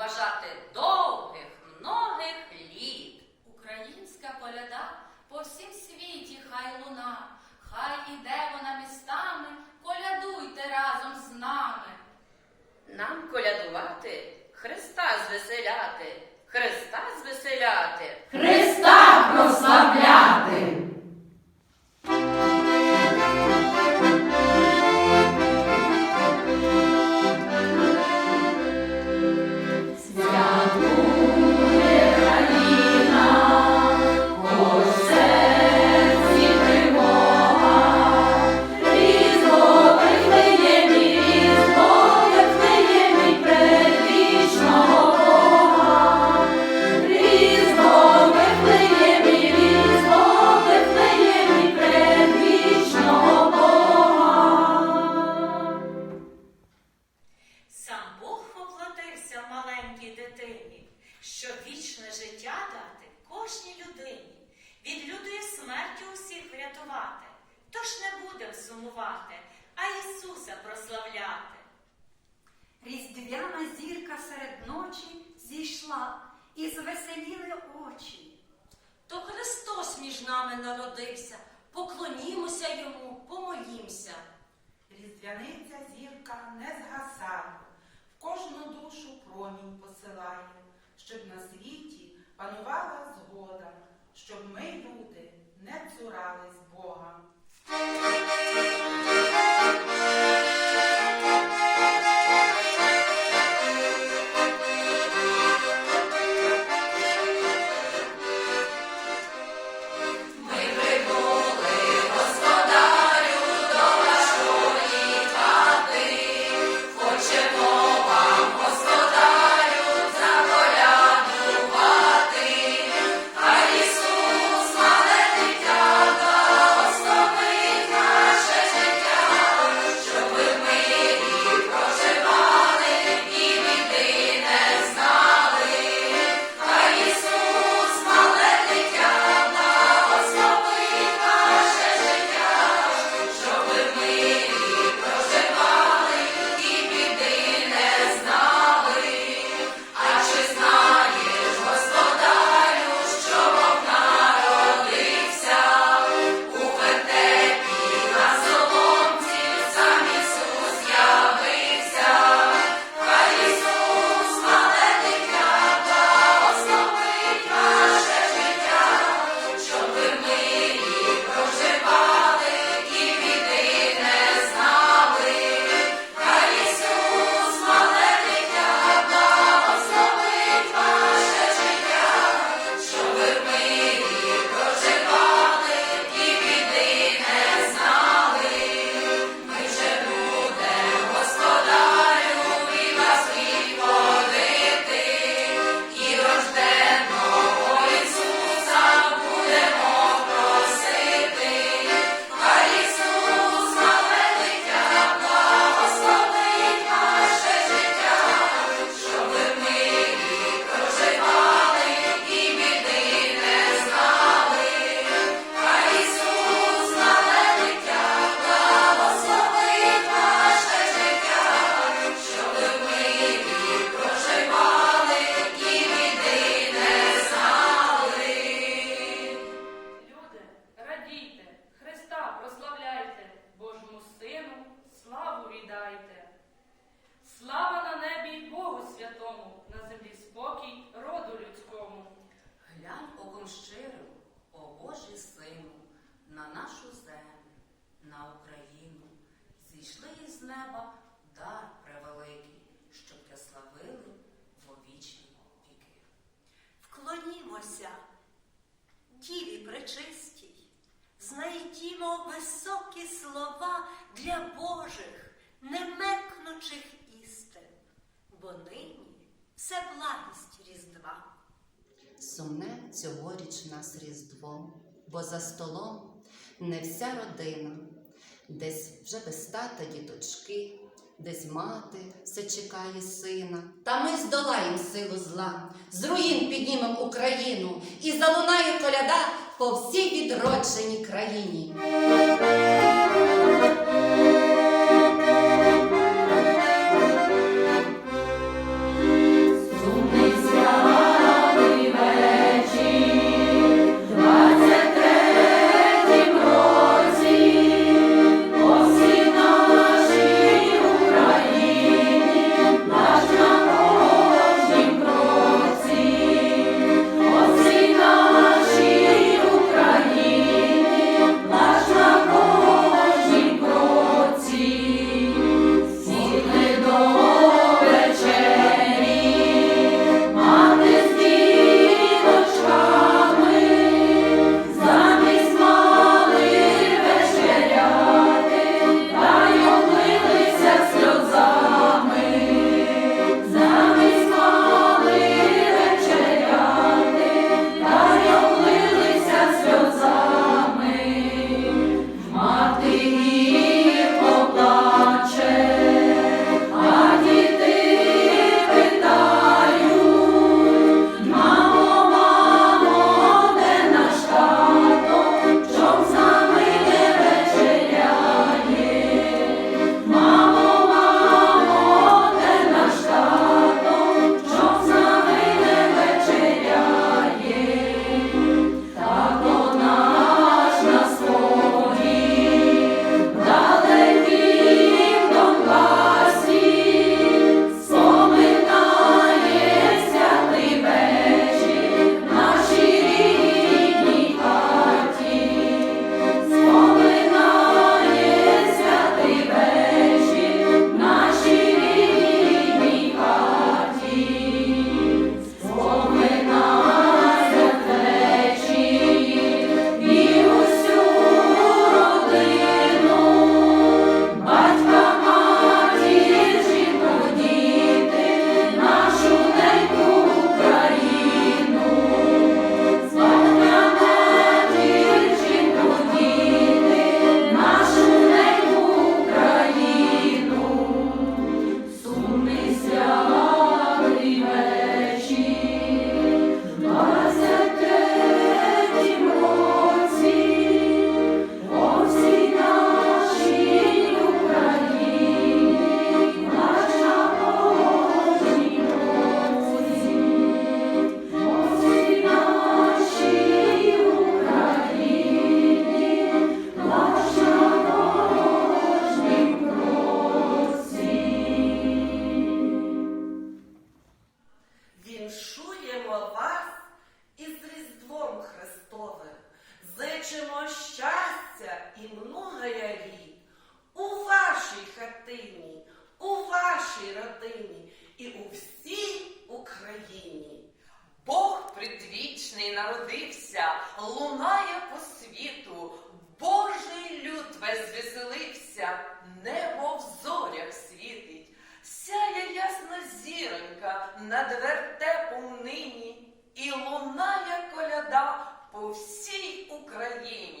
Бажати до. Сумувати, а Ісуса прославляти. Різдвяна зірка серед ночі зійшла і звеселіли очі. То Христос між нами народився. Поклонімося йому, помолімся. Різдвяниця зірка не згасає, в кожну душу промінь посилає, щоб на світі панувала згода, щоб ми, Діві пречистій, знайдімо високі слова для Божих, немекнучих істин, бо нині все благість Різдва. Сумне цьогоріч нас Різдво, бо за столом не вся родина, десь вже без тата діточки, десь мати все чекає сина. Та ми здолаєм силу зла, з руїн піднімем Україну і залунає коляда по всій відродженій країні. І у вашій хатині, у вашій родині і у всій Україні. Бог предвічний народився, лунає по світу, Божий люд весь звеселився, небо в зорях світить, сяє ясна зіронька над вертепом нині, і лунає коляда по всій Україні.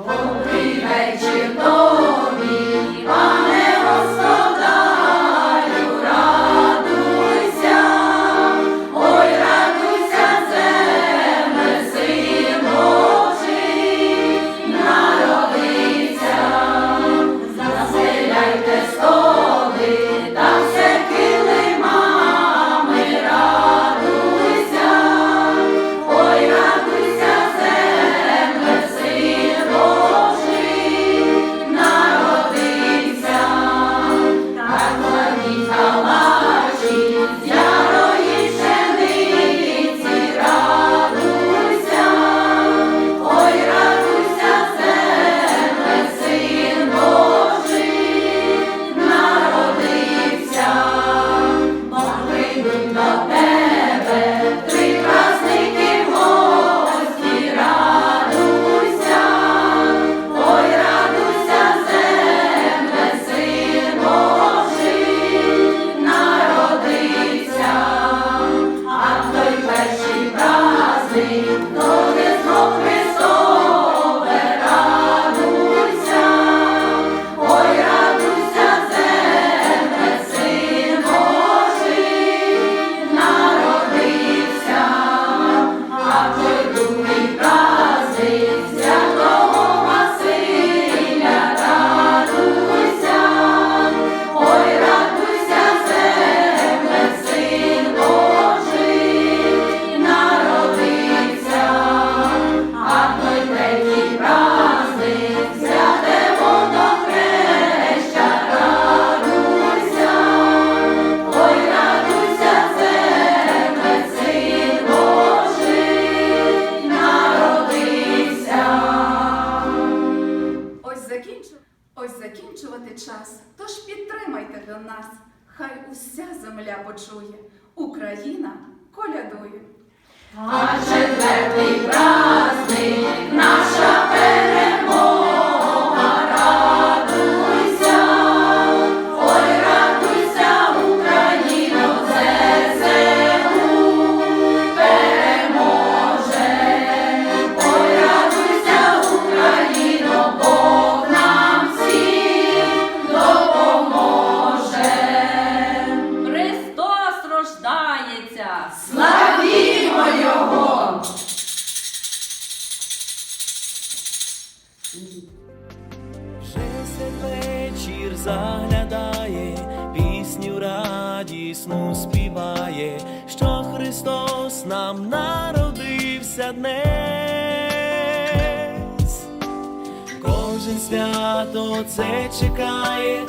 我不必再迁 земля почує. Україна колядує. Христос радісну співає, що Христос нам народився днес. Кожен свято це чекає,